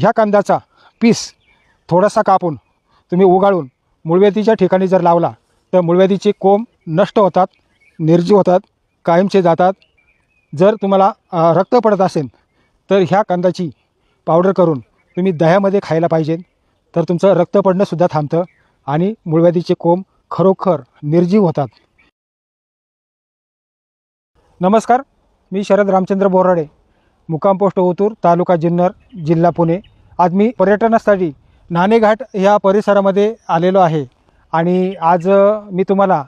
ह्या कांद्याचा पीस थोडासा कापून तुम्ही उगाळून मुळव्याधीच्या ठिकाणी जर लावला तर मुळव्याधीचे कोंब नष्ट होतात निर्जीव होतात कायमचे जातात. जर तुम्हाला रक्त पडत असेल तर ह्या कांद्याची पावडर करून तुम्ही दह्यामध्ये खायला पाहिजे. तर तुमचं रक्त पडणंसुद्धा थांबतं आणि मुळव्याधीचे कोंब खरोखर निर्जीव होतात. नमस्कार मी शरद रामचंद्र बोराडे मुक्काम पोस्ट ओतूर तालुका जुन्नर जिल्हा पुणे. आज मी पर्यटनासाठी नाणेघाट ह्या परिसरामध्ये आलेलो आहे. आणि आज मी तुम्हाला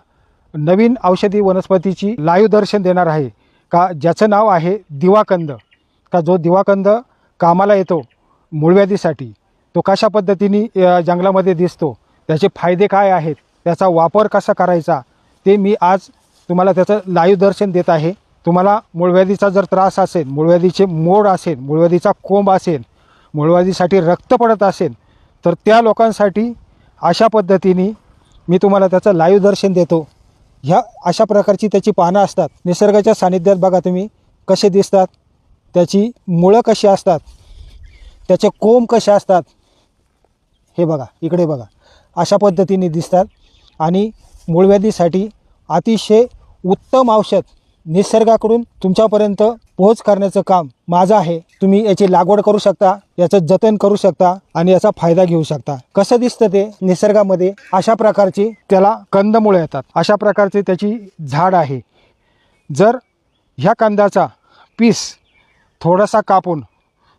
नवीन औषधी वनस्पतीची लाईव्ह दर्शन देणार आहे. का ज्याचं नाव आहे दिवाकंद. का जो दिवाकंद कामाला येतो मूळव्याधीसाठी. तो कशा पद्धतीने जंगलामध्ये दिसतो त्याचे फायदे काय आहेत त्याचा वापर कसा करायचा ते मी आज तुम्हाला त्याचं लाईव्ह दर्शन देत आहे. तुम्हाला मूळव्याधीचा जर त्रास असेल मूळव्याधीचे मोड असेल मूळव्याधीचा कोंब असेल मूळव्याधीसाठी रक्त पडत असेल तर त्या लोकांसाठी अशा पद्धतीने मी तुम्हाला त्याचं लाईव्ह दर्शन देतो. ह्या अशा प्रकारची त्याची पानं असतात. निसर्गाच्या सानिध्यात बघा तुम्ही कसे दिसतात. त्याची मुळं कशी असतात. त्याचे कोंब कसे असतात. हे बघा इकडे बघा. अशा पद्धतीने दिसतात. आणि मूळव्याधीसाठी अतिशय उत्तम औषध निसर्गाकडून तुमच्यापर्यंत पोहोच करण्याचं काम माझं आहे. तुम्ही याची लागवड करू शकता याचं जतन करू शकता आणि याचा फायदा घेऊ शकता. कसं दिसतं ते निसर्गामध्ये? अशा प्रकारची त्याला कंदमुळं येतात. अशा प्रकारचे त्याची झाड आहे. जर ह्या कांद्याचा पीस थोडासा कापून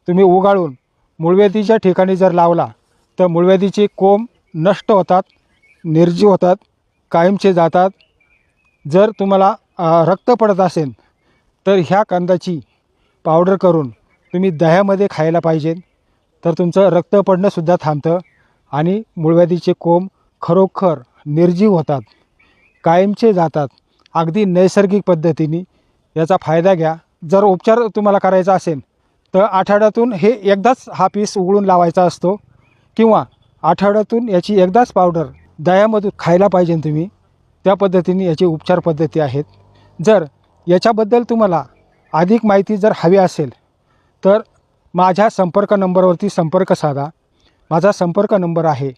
तुम्ही उगाळून मुळव्याधीच्या ठिकाणी जर लावला तर मुळव्याधीचे कोंब नष्ट होतात निर्जीव होतात कायमचे जातात. जर तुम्हाला रक्त पडत असेल तर ह्या कांद्याची पावडर करून तुम्ही दह्यामध्ये खायला पाहिजे. तर तुमचं रक्त पडणंसुद्धा थांबतं आणि मुळव्याधीचे कोंब खरोखर निर्जीव होतात कायमचे जातात अगदी नैसर्गिक पद्धतीने. याचा फायदा घ्या. जर उपचार तुम्हाला करायचा असेल तर आठवड्यातून हे एकदाच हा पीस उघडून लावायचा असतो किंवा आठवड्यातून याची एकदाच पावडर दह्यामधून खायला पाहिजे तुम्ही. त्या पद्धतीने याची उपचार पद्धती आहेत. जर याच्याबद्दल तुम्हाला अधिक माहिती जर हवी असेल तर माझ्या संपर्क नंबरवरती संपर्क साधा. माझा संपर्क नंबर आहे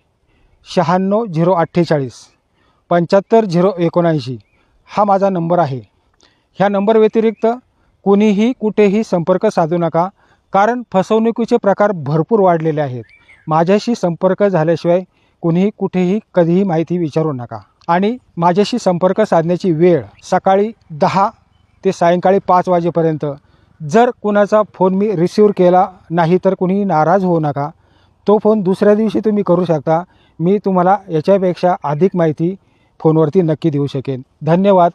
शहाण्णव झिरो अठ्ठेचाळीस पंच्याहत्तर झिरो एकोणऐंशी. हा माझा नंबर आहे. ह्या नंबर व्यतिरिक्त कुणीही कुठेही संपर्क साधू नका कारण फसवणुकीचे प्रकार भरपूर वाढलेले आहेत. माझ्याशी संपर्क झाल्याशिवाय कुणीही कुठेही कधीही माहिती विचारू नका. आणि माझ्याशी संपर्क साधण्याची वेळ सकाळी दहा ते सायंकाळी पाच वाजेपर्यंत. जर कुणाचा फोन मी रिसिव्ह केला नाही तर कुणीही नाराज होऊ नका. तो फोन दुसऱ्या दिवशी तुम्ही करू शकता. मी तुम्हाला याच्यापेक्षा अधिक माहिती फोनवरती नक्की देऊ शकेन. धन्यवाद.